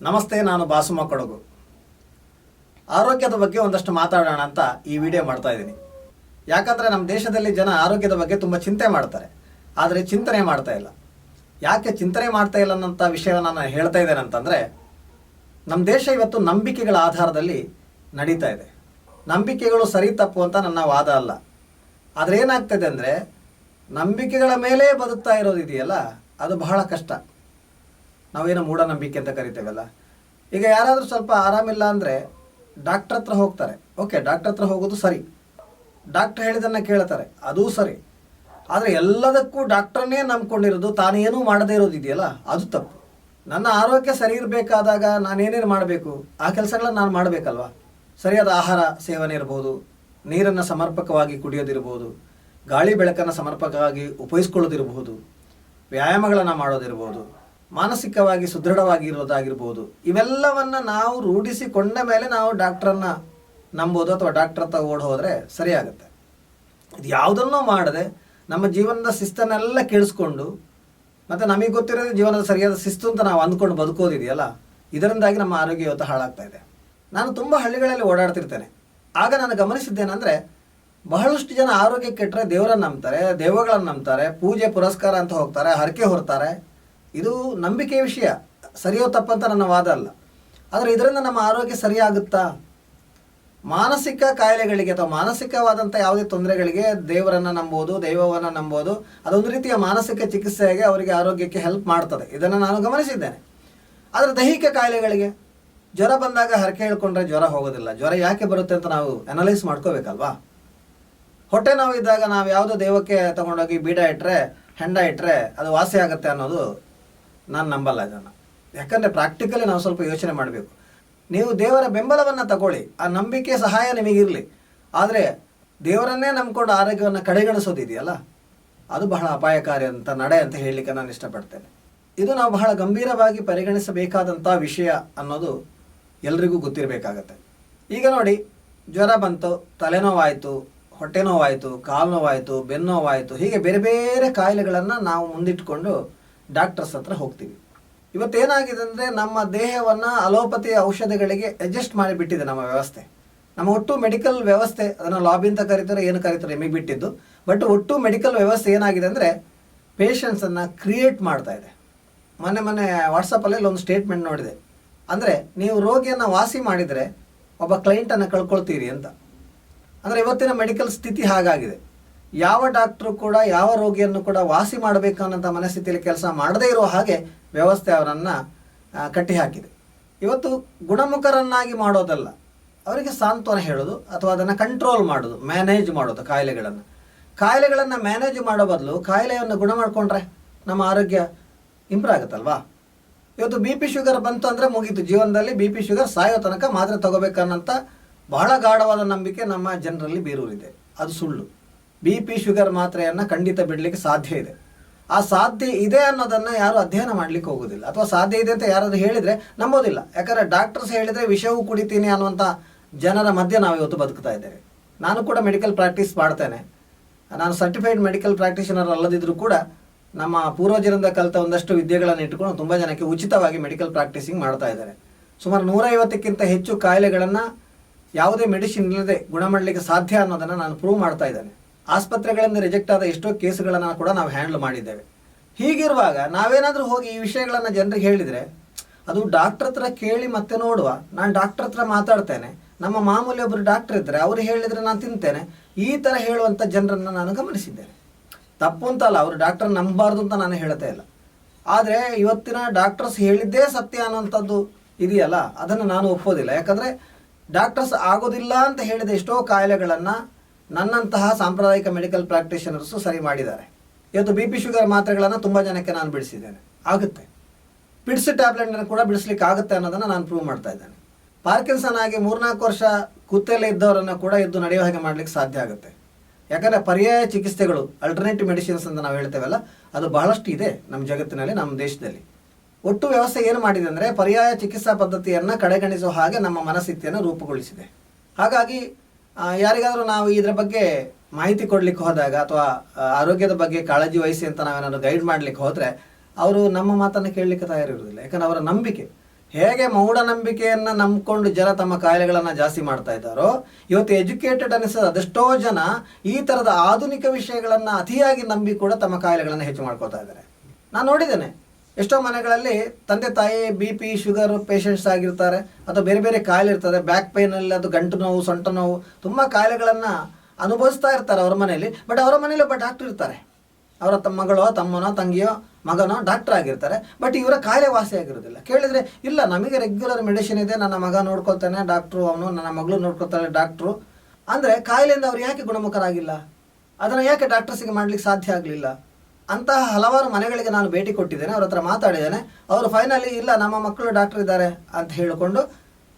ನಮಸ್ತೆ, ನಾನು ಬಾಸುಮ ಕೊಡಗು. ಆರೋಗ್ಯದ ಬಗ್ಗೆ ಒಂದಷ್ಟು ಮಾತಾಡೋಣ ಅಂತ ಈ ವಿಡಿಯೋ ಮಾಡ್ತಾ ಇದ್ದೀನಿ. ಯಾಕಂದರೆ ನಮ್ಮ ದೇಶದಲ್ಲಿ ಜನ ಆರೋಗ್ಯದ ಬಗ್ಗೆ ತುಂಬ ಚಿಂತೆ ಮಾಡ್ತಾರೆ. ಆದರೆ ಚಿಂತನೆ ಮಾಡ್ತಾ ಇಲ್ಲ. ಯಾಕೆ ಚಿಂತನೆ ಮಾಡ್ತಾ ಇಲ್ಲ ಅನ್ನೋಂಥ ವಿಷಯವನ್ನು ನಾನು ಹೇಳ್ತಾ ಇದ್ದೇನೆ ಅಂತಂದರೆ, ನಮ್ಮ ದೇಶ ಇವತ್ತು ನಂಬಿಕೆಗಳ ಆಧಾರದಲ್ಲಿ ನಡೀತಾ ಇದೆ. ನಂಬಿಕೆಗಳು ಸರಿ ತಪ್ಪು ಅಂತ ನನ್ನ ವಾದ ಅಲ್ಲ. ಆದರೆ ಏನಾಗ್ತದೆ ಅಂದರೆ, ನಂಬಿಕೆಗಳ ಮೇಲೆ ಬದುಕ್ತಾ ಇರೋದಿದೆಯಲ್ಲ ಅದು ಬಹಳ ಕಷ್ಟ. ನಾವೇನು ಮೂಢನಂಬಿಕೆ ಅಂತ ಕರಿತೇವಲ್ಲ? ಈಗ ಯಾರಾದರೂ ಸ್ವಲ್ಪ ಆರಾಮಿಲ್ಲ ಅಂದರೆ ಡಾಕ್ಟ್ರ್ ಹತ್ರ ಹೋಗ್ತಾರೆ. ಓಕೆ ಡಾಕ್ಟರ್ ಹತ್ರ ಹೋಗೋದು ಸರಿ. ಡಾಕ್ಟ್ರ್ ಹೇಳಿದ್ದನ್ನು ಕೇಳ್ತಾರೆ, ಅದೂ ಸರಿ. ಆದರೆ ಎಲ್ಲದಕ್ಕೂ ಡಾಕ್ಟ್ರನ್ನೇ ನಂಬ್ಕೊಂಡಿರೋದು, ತಾನೇನೂ ಮಾಡದೇ ಇರೋದು ಇದೆಯಲ್ಲ? ಅದು ತಪ್ಪು. ನನ್ನ ಆರೋಗ್ಯ ಸರಿ ಇರಬೇಕಾದಾಗ ನಾನೇನೇನು ಮಾಡಬೇಕು? ಆ ಕೆಲಸಗಳನ್ನ ನಾನು ಮಾಡಬೇಕಲ್ವಾ? ಸರಿಯಾದ ಆಹಾರ, ಸೇವನೆ ಇರ್ಬೋದು, ನೀರನ್ನು ಸಮರ್ಪಕವಾಗಿ ಕುಡಿಯೋದಿರ್ಬೋದು, ಗಾಳಿ ಬೆಳಕನ್ನು ಸಮರ್ಪಕವಾಗಿ ಉಪಯೋಗಿಸ್ಕೊಳ್ಳೋದಿರ್ಬೋದು, ವ್ಯಾಯಾಮಗಳನ್ನು ಮಾಡೋದಿರ್ಬೋದು ಮಾನಸಿಕವಾಗಿ ಸುದೃಢವಾಗಿ ಇರೋದಾಗಿರ್ಬೋದು ಇವೆಲ್ಲವನ್ನ ನಾವು ರೂಢಿಸಿಕೊಂಡ ಮೇಲೆ ನಾವು ಡಾಕ್ಟ್ರನ್ನ ನಂಬೋದು ಅಥವಾ ಡಾಕ್ಟರ್ ಹತ್ರ ಓಡ್ ಹೋದರೆ ಸರಿಯಾಗುತ್ತೆ. ಇದು ಯಾವುದನ್ನೂ ಮಾಡದೆ ನಮ್ಮ ಜೀವನದ ಶಿಸ್ತನ್ನೆಲ್ಲ ಕೇಳಿಸ್ಕೊಂಡು ಮತ್ತು ನಮಗೆ ಗೊತ್ತಿರೋದು ಜೀವನದ ಸರಿಯಾದ ಶಿಸ್ತು ಅಂತ ನಾವು ಅಂದ್ಕೊಂಡು ಬದುಕೋದಿದೆಯಲ್ಲ? ಇದರಿಂದಾಗಿ ನಮ್ಮ ಆರೋಗ್ಯ ಇವತ್ತು ಹಾಳಾಗ್ತಾ ಇದೆ. ನಾನು ತುಂಬ ಹಳ್ಳಿಗಳಲ್ಲಿ ಓಡಾಡ್ತಿರ್ತೇನೆ. ಆಗ ನಾನು ಗಮನಿಸಿದ್ದೇನೆಂದರೆ ಬಹಳಷ್ಟು ಜನ ಆರೋಗ್ಯ ಕೆಟ್ಟರೆ ದೇವರನ್ನ ನಂಬ್ತಾರೆ, ದೇವಗಳನ್ನು ನಂಬ್ತಾರೆ, ಪೂಜೆ ಪುರಸ್ಕಾರ ಅಂತ ಹೋಗ್ತಾರೆ, ಹರಕೆ ಹೊರ್ತಾರೆ. ಇದು ನಂಬಿಕೆ ವಿಷಯ. ಸರಿಯೋ ತಪ್ಪಂತ ನನ್ನ ವಾದ ಅಲ್ಲ. ಆದರೆ ಇದರಿಂದ ನಮ್ಮ ಆರೋಗ್ಯ ಸರಿಯಾಗುತ್ತಾ? ಮಾನಸಿಕ ಕಾಯಿಲೆಗಳಿಗೆ ಅಥವಾ ಮಾನಸಿಕವಾದಂಥ ಯಾವುದೇ ತೊಂದರೆಗಳಿಗೆ ದೇವರನ್ನು ನಂಬೋದು, ದೈವವನ್ನು ನಂಬೋದು, ಅದೊಂದು ರೀತಿಯ ಮಾನಸಿಕ ಚಿಕಿತ್ಸೆಗೆ ಅವರಿಗೆ ಆರೋಗ್ಯಕ್ಕೆ ಹೆಲ್ಪ್ ಮಾಡ್ತದೆ. ಇದನ್ನು ನಾನು ಗಮನಿಸಿದ್ದೇನೆ. ಆದರೆ ದೈಹಿಕ ಕಾಯಿಲೆಗಳಿಗೆ ಜ್ವರ ಬಂದಾಗ ಹರಕೆ ಹೇಳ್ಕೊಂಡ್ರೆ ಜ್ವರ ಹೋಗೋದಿಲ್ಲ. ಜ್ವರ ಯಾಕೆ ಬರುತ್ತೆ ಅಂತ ನಾವು ಅನಲೈಸ್ ಮಾಡ್ಕೋಬೇಕಲ್ವಾ? ಹೊಟ್ಟೆ ನೋವು ಇದ್ದಾಗ ನಾವು ಯಾವುದೋ ದೇವಕ್ಕೆ ತಗೊಂಡೋಗಿ ಬೀಡ ಇಟ್ಟರೆ ಹೆಂಡ ಇಟ್ಟರೆ ಅದು ವಾಸಿ ಆಗುತ್ತೆ ಅನ್ನೋದು ನಾನು ನಂಬಲ್ಲ ಇದನ್ನು. ಯಾಕಂದರೆ ಪ್ರಾಕ್ಟಿಕಲಿ ನಾವು ಸ್ವಲ್ಪ ಯೋಚನೆ ಮಾಡಬೇಕು. ನೀವು ದೇವರ ಬೆಂಬಲವನ್ನು ತಗೊಳ್ಳಿ. ಆ ನಂಬಿಕೆ ಸಹಾಯ ನಿಮಗಿರಲಿ. ಆದರೆ ದೇವರನ್ನೇ ನಂಬಿಕೊಂಡು ಆರೋಗ್ಯವನ್ನು ಕಡೆಗಣಿಸೋದಿದೆಯಲ್ಲ? ಅದು ಬಹಳ ಅಪಾಯಕಾರಿ ಅಂತ ನಡೆ ಅಂತ ಹೇಳಲಿಕ್ಕೆ ನಾನು ಇಷ್ಟಪಡ್ತೇನೆ. ಇದು ನಾವು ಬಹಳ ಗಂಭೀರವಾಗಿ ಪರಿಗಣಿಸಬೇಕಾದಂಥ ವಿಷಯ ಅನ್ನೋದು ಎಲ್ರಿಗೂ ಗೊತ್ತಿರಬೇಕಾಗತ್ತೆ. ಈಗ ನೋಡಿ, ಜ್ವರ ಬಂತು ತಲೆನೋವಾಯಿತು ಹೊಟ್ಟೆ ನೋವಾಯಿತು, ಕಾಲು ನೋವಾಯಿತು, ಬೆನ್ನು ನೋವಾಯಿತು, ಹೀಗೆ ಬೇರೆ ಬೇರೆ ಕಾಯಿಲೆಗಳನ್ನು ನಾವು ಮುಂದಿಟ್ಕೊಂಡು ಡಾಕ್ಟರ್ಸ್ ಹತ್ರ ಹೋಗ್ತೀವಿ. ಇವತ್ತೇನಾಗಿದೆ ಅಂದರೆ ನಮ್ಮ ದೇಹವನ್ನು ಅಲೋಪತಿ ಔಷಧಿಗಳಿಗೆ ಅಡ್ಜಸ್ಟ್ ಮಾಡಿಬಿಟ್ಟಿದೆ ನಮ್ಮ ವ್ಯವಸ್ಥೆ. ನಮ್ಮ ಒಟ್ಟು ಮೆಡಿಕಲ್ ವ್ಯವಸ್ಥೆ, ಅದನ್ನು ಲಾಬಿ ಅಂತ ಕರೀತಾರೆ, ಏನು ಕರೀತಾರೆ ನಿಮಗೆ ಬಿಟ್ಟಿದ್ದು. ಬಟ್ ಒಟ್ಟು ಮೆಡಿಕಲ್ ವ್ಯವಸ್ಥೆ ಏನಾಗಿದೆ ಅಂದರೆ ಪೇಷಂಟ್ಸನ್ನು ಕ್ರಿಯೇಟ್ ಮಾಡ್ತಾ ಇದೆ. ಮೊನ್ನೆ ಮೊನ್ನೆ ವಾಟ್ಸಪ್ಪಲ್ಲಿ ಒಂದು ಸ್ಟೇಟ್ಮೆಂಟ್ ನೋಡಿದೆ. ಅಂದರೆ ನೀವು ರೋಗಿಯನ್ನು ವಾಸಿ ಮಾಡಿದರೆ ಒಬ್ಬ ಕ್ಲೈಂಟನ್ನು ಕಳ್ಕೊಳ್ತೀರಿ ಅಂತ. ಅಂದರೆ ಇವತ್ತಿನ ಮೆಡಿಕಲ್ ಸ್ಥಿತಿ ಹಾಗಾಗಿದೆ. ಯಾವ ಡಾಕ್ಟ್ರು ಕೂಡ, ಯಾವ ರೋಗಿಯನ್ನು ಕೂಡ ವಾಸಿ ಮಾಡಬೇಕು ಅನ್ನೋಂಥ ಮನಸ್ಥಿತಿಯಲ್ಲಿ ಕೆಲಸ ಮಾಡದೇ ಇರೋ ಹಾಗೆ ವ್ಯವಸ್ಥೆ ಅವರನ್ನು ಕಟ್ಟಿಹಾಕಿದೆ. ಇವತ್ತು ಗುಣಮುಖರನ್ನಾಗಿ ಮಾಡೋದಲ್ಲ, ಅವರಿಗೆ ಸಾಂತ್ವನ ಹೇಳೋದು ಅಥವಾ ಅದನ್ನು ಕಂಟ್ರೋಲ್ ಮಾಡೋದು ಮ್ಯಾನೇಜ್ ಮಾಡೋದು ಕಾಯಿಲೆಗಳನ್ನು. ಕಾಯಿಲೆಗಳನ್ನು ಮ್ಯಾನೇಜ್ ಮಾಡೋ ಬದಲು ಕಾಯಿಲೆಯನ್ನು ಗುಣ ಮಾಡಿಕೊಂಡ್ರೆ ನಮ್ಮ ಆರೋಗ್ಯ ಇಂಪ್ರೂವ್ ಆಗುತ್ತಲ್ವಾ? ಇವತ್ತು ಬಿ ಪಿ ಶುಗರ್ ಬಂತು ಅಂದರೆ ಮುಗೀತು. ಜೀವನದಲ್ಲಿ ಬಿ ಪಿ ಶುಗರ್ ಸಾಯೋ ತನಕ ಮಾತ್ರೆ ತಗೋಬೇಕನ್ನಂಥ ಬಹಳ ಗಾಢವಾದ ನಂಬಿಕೆ ನಮ್ಮ ಜನರಲ್ಲಿ ಬೀರೂರಿದೆ ಅದು ಸುಳ್ಳು. ಬಿ ಪಿ ಶುಗರ್ ಮಾತ್ರೆಯನ್ನು ಖಂಡಿತ ಬಿಡಲಿಕ್ಕೆ ಸಾಧ್ಯ ಇದೆ. ಆ ಸಾಧ್ಯ ಇದೆ ಅನ್ನೋದನ್ನು ಯಾರು ಅಧ್ಯಯನ ಮಾಡಲಿಕ್ಕೆ ಹೋಗೋದಿಲ್ಲ. ಅಥವಾ ಸಾಧ್ಯ ಇದೆ ಅಂತ ಯಾರಾದರೂ ಹೇಳಿದರೆ ನಂಬೋದಿಲ್ಲ. ಯಾಕಂದರೆ ಡಾಕ್ಟರ್ಸ್ ಹೇಳಿದರೆ ವಿಷವೂ ಕುಡಿತೀನಿ ಅನ್ನುವಂಥ ಜನರ ಮಧ್ಯೆ ನಾವು ಇವತ್ತು ಬದುಕ್ತಾ ಇದ್ದೇವೆ. ನಾನು ಕೂಡ ಮೆಡಿಕಲ್ ಪ್ರಾಕ್ಟೀಸ್ ಮಾಡ್ತೇನೆ. ನಾನು ಸರ್ಟಿಫೈಡ್ ಮೆಡಿಕಲ್ ಪ್ರಾಕ್ಟೀಷನರ್ ಅಲ್ಲದಿದ್ದರೂ ಕೂಡ ನಮ್ಮ ಪೂರ್ವಜರಿಂದ ಕಲಿತ ಒಂದಷ್ಟು ವಿದ್ಯೆಗಳನ್ನು ಇಟ್ಕೊಂಡು ತುಂಬ ಜನಕ್ಕೆ ಉಚಿತವಾಗಿ ಮೆಡಿಕಲ್ ಪ್ರಾಕ್ಟೀಸಿಂಗ್ ಮಾಡ್ತಾ ಇದ್ದಾರೆ. ಸುಮಾರು ನೂರೈವತ್ತಕ್ಕಿಂತ ಹೆಚ್ಚು ಕಾಯಿಲೆಗಳನ್ನು ಯಾವುದೇ ಮೆಡಿಸಿನ್ ಇಲ್ಲದೆ ಗುಣ ಮಾಡಲಿಕ್ಕೆ ಸಾಧ್ಯ ಅನ್ನೋದನ್ನು ನಾನು ಪ್ರೂವ್ ಮಾಡ್ತಾ ಇದ್ದೇನೆ. ಆಸ್ಪತ್ರೆಗಳಿಂದ ರಿಜೆಕ್ಟ್ ಆದ ಎಷ್ಟೋ ಕೇಸುಗಳನ್ನು ಕೂಡ ನಾವು ಹ್ಯಾಂಡಲ್ ಮಾಡಿದ್ದೇವೆ. ಹೀಗಿರುವಾಗ ನಾವೇನಾದರೂ ಹೋಗಿ ಈ ವಿಷಯಗಳನ್ನು ಜನರಿಗೆ ಹೇಳಿದರೆ, ಅದು ಡಾಕ್ಟರ್ ಹತ್ರ ಕೇಳಿ ಮತ್ತೆ ನೋಡುವ. ನಾನು ಡಾಕ್ಟರ್ ಹತ್ರ ಮಾತಾಡ್ತೇನೆ. ನಮ್ಮ ಮಾಮೂಲಿ ಒಬ್ಬರು ಡಾಕ್ಟರ್ ಇದ್ದರೆ ಅವರು ಹೇಳಿದರೆ ನಾನು ತಿಂತೇನೆ. ಈ ಥರ ಹೇಳುವಂಥ ಜನರನ್ನು ನಾನು ಗಮನಿಸಿದ್ದೇನೆ. ತಪ್ಪು ಅಂತಲ್ಲ ಅವರು ಡಾಕ್ಟರ್ ನಂಬಬಾರ್ದು ಅಂತ ನಾನು ಹೇಳ್ತಾ ಇಲ್ಲ. ಆದರೆ ಇವತ್ತಿನ ಡಾಕ್ಟರ್ಸ್ ಹೇಳಿದ್ದೇ ಸತ್ಯ ಅನ್ನೋಂಥದ್ದು ಇದೆಯಲ್ಲ, ಅದನ್ನು ನಾನು ಒಪ್ಪೋದಿಲ್ಲ. ಯಾಕಂದರೆ ಡಾಕ್ಟರ್ಸ್ ಆಗೋದಿಲ್ಲ ಅಂತ ಹೇಳಿದ ಎಷ್ಟೋ ಕಾಯಿಲೆಗಳನ್ನು ನನ್ನಂತಹ ಸಾಂಪ್ರದಾಯಿಕ ಮೆಡಿಕಲ್ ಪ್ರಾಕ್ಟೀಷನರ್ಸು ಸರಿ ಮಾಡಿದ್ದಾರೆ. ಇವತ್ತು ಬಿ ಪಿ ಶುಗರ್ ಮಾತ್ರೆಗಳನ್ನು ತುಂಬ ಜನಕ್ಕೆ ನಾನು ಬಿಡಿಸಿದ್ದೇನೆ. ಆಗುತ್ತೆ. ಪಿಡ್ಸ್ ಟ್ಯಾಬ್ಲೆಟ್ನ ಕೂಡ ಬಿಡಿಸ್ಲಿಕ್ಕೆ ಆಗುತ್ತೆ ಅನ್ನೋದನ್ನು ನಾನು ಪ್ರೂವ್ ಮಾಡ್ತಾ ಇದ್ದೇನೆ. ಪಾರ್ಕಿನ್ಸನ್ ಆಗಿ ಮೂರ್ನಾಲ್ಕು ವರ್ಷ ಕೂತಲ್ಲೇ ಇದ್ದವರನ್ನು ಕೂಡ ಎದ್ದು ನಡೆಯುವ ಹಾಗೆ ಮಾಡಲಿಕ್ಕೆ ಸಾಧ್ಯ ಆಗುತ್ತೆ. ಯಾಕಂದರೆ ಪರ್ಯಾಯ ಚಿಕಿತ್ಸೆಗಳು ಅಲ್ಟರ್ನೇಟಿವ್ ಮೆಡಿಸಿನ್ಸ್ ಅಂತ ನಾವು ಹೇಳ್ತೇವಲ್ಲ, ಅದು ಬಹಳಷ್ಟು ಇದೆ ನಮ್ಮ ಜಗತ್ತಿನಲ್ಲಿ, ನಮ್ಮ ದೇಶದಲ್ಲಿ. ಒಟ್ಟು ವ್ಯವಸ್ಥೆ ಏನು ಮಾಡಿದೆ ಅಂದರೆ ಪರ್ಯಾಯ ಚಿಕಿತ್ಸಾ ಪದ್ಧತಿಯನ್ನು ಕಡೆಗಣಿಸುವ ಹಾಗೆ ನಮ್ಮ ಮನಸ್ಥಿತಿಯನ್ನು ರೂಪುಗೊಳಿಸಿದೆ. ಹಾಗಾಗಿ ಯಾರಿಗಾದರೂ ನಾವು ಇದರ ಬಗ್ಗೆ ಮಾಹಿತಿ ಕೊಡಲಿಕ್ಕೆ ಹೋದಾಗ ಅಥವಾ ಆರೋಗ್ಯದ ಬಗ್ಗೆ ಕಾಳಜಿ ವಹಿಸಿ ಅಂತ ನಾವೇನಾದ್ರು ಗೈಡ್ ಮಾಡಲಿಕ್ಕೆ ಹೋದರೆ ಅವರು ನಮ್ಮ ಮಾತನ್ನು ಕೇಳಲಿಕ್ಕೆ ತಯಾರಿರುವುದಿಲ್ಲ. ಯಾಕಂದ್ರೆ ಅವರ ನಂಬಿಕೆ. ಹೇಗೆ ಮೌಢನಂಬಿಕೆಯನ್ನು ನಂಬಿಕೊಂಡು ಜನ ತಮ್ಮ ಕಾಯಿಲೆಗಳನ್ನು ಜಾಸ್ತಿ ಮಾಡ್ತಾ ಇದ್ದಾರೋ, ಇವತ್ತು ಎಜುಕೇಟೆಡ್ ಅನಿಸದ ಅದೆಷ್ಟೋ ಜನ ಈ ಥರದ ಆಧುನಿಕ ವಿಷಯಗಳನ್ನು ಅತಿಯಾಗಿ ನಂಬಿ ಕೂಡ ತಮ್ಮ ಕಾಯಿಲೆಗಳನ್ನು ಹೆಚ್ಚು ಮಾಡ್ಕೋತಾ ಇದ್ದಾರೆ. ನಾನು ನೋಡಿದ್ದೇನೆ. ಎಷ್ಟೋ ಮನೆಗಳಲ್ಲಿ ತಂದೆ ತಾಯಿ ಬಿ ಪಿ ಶುಗರ್ ಪೇಷಂಟ್ಸ್ ಆಗಿರ್ತಾರೆ, ಅಥವಾ ಬೇರೆ ಬೇರೆ ಕಾಯಿಲೆ ಇರ್ತದೆ ಬ್ಯಾಕ್ ಪೈನಲ್ಲಿ ಅದು ಗಂಟು ನೋವು, ಸೊಂಟ ನೋವು, ತುಂಬ ಕಾಯಿಲೆಗಳನ್ನು ಅನುಭವಿಸ್ತಾ ಇರ್ತಾರೆ ಅವ್ರ ಮನೆಯಲ್ಲಿ. ಬಟ್ ಅವರ ಮನೇಲಿ ಒಬ್ಬ ಡಾಕ್ಟರ್ ಇರ್ತಾರೆ. ಅವರ ಮಗಳೋ, ತಮ್ಮನೋ, ತಂಗಿಯೋ, ಮಗನೋ ಡಾಕ್ಟರ್ ಆಗಿರ್ತಾರೆ. ಬಟ್ ಇವರ ಕಾಯಿಲೆ ವಾಸಿ ಆಗಿರೋದಿಲ್ಲ. ಕೇಳಿದರೆ, ಇಲ್ಲ, ನಮಗೆ ರೆಗ್ಯುಲರ್ ಮೆಡಿಸಿನ್ ಇದೆ, ನನ್ನ ಮಗ ನೋಡ್ಕೊಳ್ತಾನೆ ಡಾಕ್ಟ್ರು ಅವನು, ನನ್ನ ಮಗಳು ನೋಡ್ಕೊಳ್ತಾಳೆ ಡಾಕ್ಟ್ರು ಅಂದರೆ ಕಾಯಿಲೆಯಿಂದ ಅವ್ರು ಯಾಕೆ ಗುಣಮುಖರಾಗಿಲ್ಲ? ಅದನ್ನು ಯಾಕೆ ಡಾಕ್ಟರ್ಸಿಗೆ ಮಾಡ್ಲಿಕ್ಕೆ ಸಾಧ್ಯ ಆಗಲಿಲ್ಲ? ಅಂತಹ ಹಲವಾರು ಮನೆಗಳಿಗೆ ನಾನು ಭೇಟಿ ಕೊಟ್ಟಿದ್ದೇನೆ, ಅವ್ರ ಹತ್ರ ಮಾತಾಡಿದ್ದೇನೆ. ಅವರು ಫೈನಲಿ ಇಲ್ಲ, ನಮ್ಮ ಮಕ್ಕಳು ಡಾಕ್ಟರ್ ಇದ್ದಾರೆ ಅಂತ ಹೇಳಿಕೊಂಡು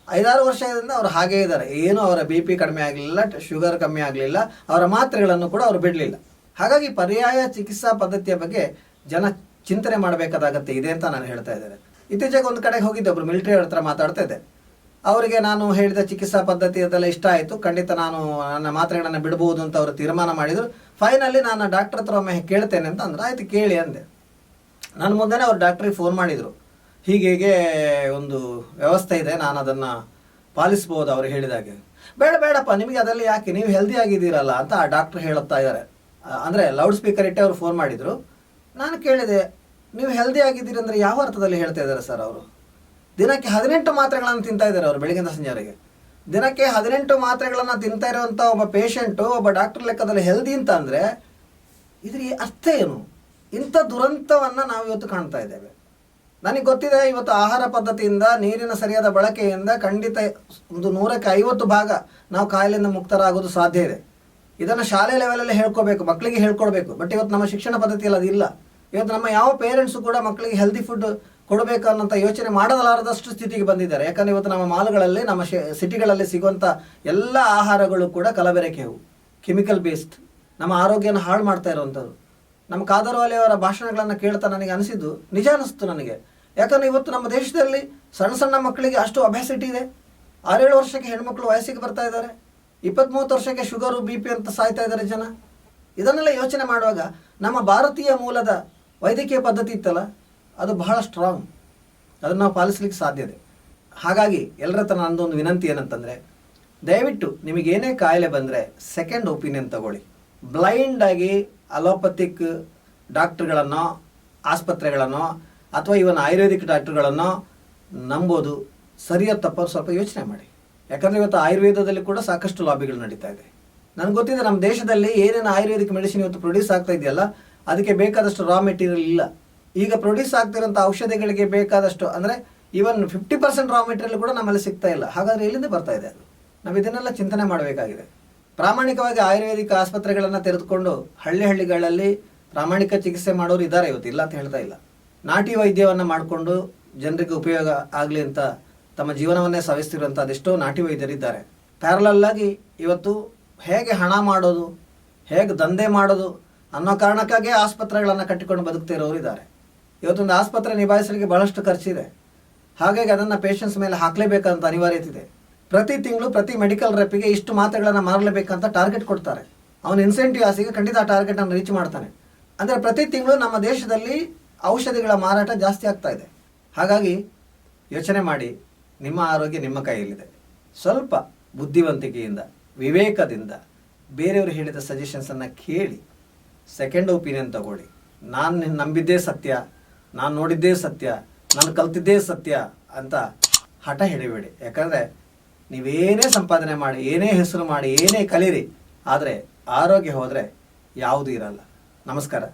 ಐದಾರು ವರ್ಷದಿಂದ ಅವರು ಹಾಗೇ ಇದ್ದಾರೆ. ಏನು ಅವರ ಬಿ ಪಿ ಕಡಿಮೆ ಆಗಲಿಲ್ಲ ಶುಗರ್ ಕಮ್ಮಿ ಆಗಲಿಲ್ಲ, ಅವರ ಮಾತ್ರೆಗಳನ್ನು ಕೂಡ ಅವರು ಬಿಡಲಿಲ್ಲ. ಹಾಗಾಗಿ ಪರ್ಯಾಯ ಚಿಕಿತ್ಸಾ ಪದ್ಧತಿಯ ಬಗ್ಗೆ ಜನ ಚಿಂತನೆ ಮಾಡಬೇಕಾದ ಇದೆ ಅಂತ ನಾನು ಹೇಳ್ತಾ ಇದ್ದೇನೆ. ಇತ್ತೀಚೆಗೆ ಒಂದು ಕಡೆಗೆ ಹೋಗಿದ್ದೆ ಒಬ್ಬರು ಮಿಲಿಟರಿ ಅವ್ರ ಹತ್ರ ಮಾತಾಡ್ತಾ ಇದ್ದೆ. ಅವರಿಗೆ ನಾನು ಹೇಳಿದ ಚಿಕಿತ್ಸಾ ಪದ್ಧತಿ ಅದೆಲ್ಲ ಇಷ್ಟ ಆಯಿತು. ಖಂಡಿತ ನಾನು ನನ್ನ ಮಾತ್ರೆಗಳನ್ನು ಬಿಡಬಹುದು ಅಂತ ಅವರು ತೀರ್ಮಾನ ಮಾಡಿದರು. ಫೈನಲಿ ನಾನು ಡಾಕ್ಟರ್ ಹತ್ರ ಒಮ್ಮೆ ಕೇಳ್ತೇನೆ ಅಂತ ಅಂದ್ರೆ. ಆಯ್ತು, ಕೇಳಿ ಅಂದೆ. ನನ್ನ ಮುಂದೆನೇ ಅವ್ರು ಡಾಕ್ಟ್ರಿಗೆ ಫೋನ್ ಮಾಡಿದರು. ಹೀಗೆ ಹೀಗೆ ಒಂದು ವ್ಯವಸ್ಥೆ ಇದೆ, ನಾನು ಅದನ್ನು ಪಾಲಿಸ್ಬೋದು ಅವರು ಹೇಳಿದಾಗೆ. ಬೇಡ, ಬೇಡಪ್ಪ, ನಿಮಗೆ ಅದರಲ್ಲಿ ಯಾಕೆ? ನೀವು ಹೆಲ್ದಿ ಆಗಿದ್ದೀರಲ್ಲ ಅಂತ ಆ ಡಾಕ್ಟರ್ ಹೇಳುತ್ತಾ ಇದ್ದಾರೆ. ಅಂದರೆ ಲೌಡ್ ಸ್ಪೀಕರ್ ಇಟ್ಟೆ ಅವ್ರು ಫೋನ್ ಮಾಡಿದರು. ನಾನು ಕೇಳಿದೆ, ನೀವು ಹೆಲ್ದಿ ಆಗಿದ್ದೀರಿ ಅಂದರೆ ಯಾವ ಅರ್ಥದಲ್ಲಿ ಹೇಳ್ತಾ ಇದ್ದಾರೆ ಸರ್ ಅವರು? ದಿನಕ್ಕೆ ಹದಿನೆಂಟು ಮಾತ್ರೆಗಳನ್ನು ತಿಂತಾ ಇದ್ದಾರೆ ಅವರು ಬೆಳಗಿನ ಸಂಜೆವರೆಗೆ. ದಿನಕ್ಕೆ ಹದಿನೆಂಟು ಮಾತ್ರೆಗಳನ್ನು ತಿಂತಾ ಇರುವಂಥ ಒಬ್ಬ ಪೇಷಂಟು ಒಬ್ಬ ಡಾಕ್ಟರ್ ಲೆಕ್ಕದಲ್ಲಿ ಹೆಲ್ದಿ ಅಂತ ಅಂದರೆ ಇದ್ರ ಅರ್ಥ ಏನು? ಇಂಥ ದುರಂತವನ್ನು ನಾವು ಇವತ್ತು ಕಾಣ್ತಾ ಇದ್ದೇವೆ. ನನಗೆ ಗೊತ್ತಿದೆ, ಇವತ್ತು ಆಹಾರ ಪದ್ಧತಿಯಿಂದ, ನೀರಿನ ಸರಿಯಾದ ಬಳಕೆಯಿಂದ ಖಂಡಿತ ಒಂದು ನೂರಕ್ಕೆ ಐವತ್ತು ಭಾಗ ನಾವು ಕಾಯಿಲೆಯಿಂದ ಮುಕ್ತರಾಗೋದು ಸಾಧ್ಯ ಇದೆ. ಇದನ್ನು ಶಾಲೆ ಲೆವೆಲಲ್ಲಿ ಹೇಳ್ಕೊಬೇಕು ಮಕ್ಕಳಿಗೆ ಹೇಳ್ಕೊಡ್ಬೇಕು. ಬಟ್ ಇವತ್ತು ನಮ್ಮ ಶಿಕ್ಷಣ ಪದ್ಧತಿಯಲ್ಲಿ ಅದಿಲ್ಲ. ಇವತ್ತು ನಮ್ಮ ಯಾವ ಪೇರೆಂಟ್ಸು ಕೂಡ ಮಕ್ಕಳಿಗೆ ಹೆಲ್ದಿ ಫುಡ್ ಕೊಡಬೇಕು ಅನ್ನೋಂಥ ಯೋಚನೆ ಮಾಡಲಾರದಷ್ಟು ಸ್ಥಿತಿಗೆ ಬಂದಿದ್ದಾರೆ. ಯಾಕಂದ್ರೆ ಇವತ್ತು ನಮ್ಮ ಮಾಲ್ಗಳಲ್ಲಿ, ನಮ್ಮ ಸಿಟಿಗಳಲ್ಲಿ ಸಿಗುವಂಥ ಎಲ್ಲ ಆಹಾರಗಳು ಕೂಡ ಕಲಬೆರಕೆವು. ಕೆಮಿಕಲ್ ಬೇಸ್ಡ್ ನಮ್ಮ ಆರೋಗ್ಯನ ಹಾಳು ಮಾಡ್ತಾ ಇರುವಂಥದ್ದು. ನಮ್ಮ ಕಾದರ್ವಾಲಿ ಭಾಷಣಗಳನ್ನು ಕೇಳ್ತಾ ನನಗೆ ಅನಿಸಿದ್ದು ನಿಜ ಅನಿಸ್ತು ನನಗೆ. ಯಾಕಂದ್ರೆ ಇವತ್ತು ನಮ್ಮ ದೇಶದಲ್ಲಿ ಸಣ್ಣ ಸಣ್ಣ ಮಕ್ಕಳಿಗೆ ಅಷ್ಟು ಅಭ್ಯಾಸಿಟಿ ಇದೆ ಆರೇಳು ವರ್ಷಕ್ಕೆ ಹೆಣ್ಮಕ್ಳು ವಯಸ್ಸಿಗೆ ಬರ್ತಾ ಇದ್ದಾರೆ. ಇಪ್ಪತ್ತ್ಮೂವತ್ತು ವರ್ಷಕ್ಕೆ ಶುಗರು, ಬಿ ಪಿ ಅಂತ ಸಾಯ್ತಾ ಇದ್ದಾರೆ ಜನ. ಇದನ್ನೆಲ್ಲ ಯೋಚನೆ ಮಾಡುವಾಗ ನಮ್ಮ ಭಾರತೀಯ ಮೂಲದ ವೈದ್ಯಕೀಯ ಪದ್ಧತಿ ಇತ್ತಲ್ಲ? ಅದು ಬಹಳ ಸ್ಟ್ರಾಂಗ್ ಅದನ್ನು ನಾವು ಪಾಲಿಸ್ಲಿಕ್ಕೆ ಇದೆ. ಹಾಗಾಗಿ ಎಲ್ಲರ ಹತ್ರ ನನ್ನದೊಂದು ವಿನಂತಿ ಏನಂತಂದರೆ, ದಯವಿಟ್ಟು ನಿಮಗೇನೇ ಕಾಯಿಲೆ ಬಂದರೆ ಸೆಕೆಂಡ್ ಒಪಿನಿಯನ್ ತಗೊಳ್ಳಿ. ಬ್ಲೈಂಡಾಗಿ ಅಲೋಪತಿಕ್ ಡಾಕ್ಟ್ರುಗಳನ್ನು, ಆಸ್ಪತ್ರೆಗಳನ್ನು ಅಥವಾ ಇವನ್ ಆಯುರ್ವೇದಿಕ್ ಡಾಕ್ಟ್ರುಗಳನ್ನು ನಂಬೋದು. ಸರಿಯ ತಪ್ಪ ಸ್ವಲ್ಪ ಯೋಚನೆ ಮಾಡಿ. ಯಾಕಂದರೆ ಇವತ್ತು ಆಯುರ್ವೇದದಲ್ಲಿ ಕೂಡ ಸಾಕಷ್ಟು ಲಾಬಿಗಳು ನಡೀತಾ ಇದೆ. ನನಗೆ ಗೊತ್ತಿದೆ ನಮ್ಮ ದೇಶದಲ್ಲಿ ಏನೇನು ಆಯುರ್ವೇದಿಕ್ ಮೆಡಿಸಿನ್ ಇವತ್ತು ಪ್ರೊಡ್ಯೂಸ್ ಆಗ್ತಾ ಇದೆಯಲ್ಲ, ಅದಕ್ಕೆ ಬೇಕಾದಷ್ಟು ರಾ ಮೆಟೀರಿಯಲ್ ಇಲ್ಲ. ಈಗ ಪ್ರೊಡ್ಯೂಸ್ ಆಗ್ತಿರೋಂಥ ಔಷಧಿಗಳಿಗೆ ಬೇಕಾದಷ್ಟು ಅಂದರೆ even fifty percent raw material ಕೂಡ ನಮ್ಮಲ್ಲಿ ಸಿಗ್ತಾ ಇಲ್ಲ. ಹಾಗಾದರೆ ಎಲ್ಲಿಂದ ಬರ್ತಾ ಇದೆ ಅದು? ನಾವು ಇದನ್ನೆಲ್ಲ ಚಿಂತನೆ ಮಾಡಬೇಕಾಗಿದೆ. ಪ್ರಾಮಾಣಿಕವಾಗಿ ಆಯುರ್ವೇದಿಕ್ ಆಸ್ಪತ್ರೆಗಳನ್ನು ತೆರೆದುಕೊಂಡು ಹಳ್ಳಿ ಹಳ್ಳಿಗಳಲ್ಲಿ ಪ್ರಾಮಾಣಿಕ ಚಿಕಿತ್ಸೆ ಮಾಡೋರು ಇದ್ದಾರೆ ಇವತ್ತು. ಇಲ್ಲ ಅಂತ ಹೇಳ್ತಾ ಇಲ್ಲ. ನಾಟಿ ವೈದ್ಯವನ್ನು ಮಾಡಿಕೊಂಡು ಜನರಿಗೆ ಉಪಯೋಗ ಆಗಲಿ ಅಂತ ತಮ್ಮ ಜೀವನವನ್ನೇ ಸವಿಸ್ತಿರುವಂಥ ಅದೆಷ್ಟೋ ನಾಟಿ ವೈದ್ಯರಿದ್ದಾರೆ. ಪ್ಯಾರಲಲ್ ಆಗಿ ಇವತ್ತು ಹೇಗೆ ಹಣ ಮಾಡೋದು, ಹೇಗೆ ದಂಧೆ ಮಾಡೋದು ಅನ್ನೋ ಕಾರಣಕ್ಕಾಗಿ ಆಸ್ಪತ್ರೆಗಳನ್ನು ಕಟ್ಟಿಕೊಂಡು ಬದುಕ್ತಿರೋರು ಇದ್ದಾರೆ. ಇವತ್ತೊಂದು ಆಸ್ಪತ್ರೆ ನಿಭಾಯಿಸಲಿಕ್ಕೆ ಬಹಳಷ್ಟು ಖರ್ಚಿದೆ. ಹಾಗಾಗಿ ಅದನ್ನು ಪೇಷಂಟ್ಸ್ ಮೇಲೆ ಹಾಕಲೇಬೇಕಂತ ಅನಿವಾರ್ಯತೆ ಇದೆ. ಪ್ರತಿ ತಿಂಗಳು ಪ್ರತಿ ಮೆಡಿಕಲ್ ರೆಪ್ಪಿಗೆ ಇಷ್ಟು ಮಾತ್ರೆಗಳನ್ನು ಮಾರಲೇಬೇಕಂತ ಟಾರ್ಗೆಟ್ ಕೊಡ್ತಾರೆ. ಅವನ ಇನ್ಸೆಂಟಿವ್ ಆಸೆಗೆ ಖಂಡಿತ ಆ ಟಾರ್ಗೆಟನ್ನು ರೀಚ್ ಮಾಡ್ತಾನೆ. ಅಂದರೆ ಪ್ರತಿ ತಿಂಗಳು ನಮ್ಮ ದೇಶದಲ್ಲಿ ಔಷಧಿಗಳ ಮಾರಾಟ ಜಾಸ್ತಿ ಆಗ್ತಾ ಇದೆ. ಹಾಗಾಗಿ ಯೋಚನೆ ಮಾಡಿ, ನಿಮ್ಮ ಆರೋಗ್ಯ ನಿಮ್ಮ ಕೈಯಲ್ಲಿದೆ. ಸ್ವಲ್ಪ ಬುದ್ಧಿವಂತಿಕೆಯಿಂದ, ವಿವೇಕದಿಂದ ಬೇರೆಯವರು ಹೇಳಿದ ಸಜೆಷನ್ಸನ್ನು ಕೇಳಿ ಸೆಕೆಂಡ್ ಒಪಿನಿಯನ್ ತಗೊಳ್ಳಿ. ನಾನು ನಂಬಿದ್ದೇ ಸತ್ಯ. ನಾನು ನೋಡಿದ್ದೇ ಸತ್ಯ, ನಾನು ಕಲ್ತಿದ್ದೇ ಸತ್ಯ ಅಂತ ಹಠ ಹಿಡಿಬೇಡಿ. ಯಾಕಂದರೆ ನೀವೇನೇ ಸಂಪಾದನೆ ಮಾಡಿ, ಏನೇ ಹೆಸರು ಮಾಡಿ, ಏನೇ ಕಲೀರಿ, ಆದರೆ ಆರೋಗ್ಯ ಹೋದರೆ ಯಾವುದೂ ಇರಲ್ಲ. ನಮಸ್ಕಾರ.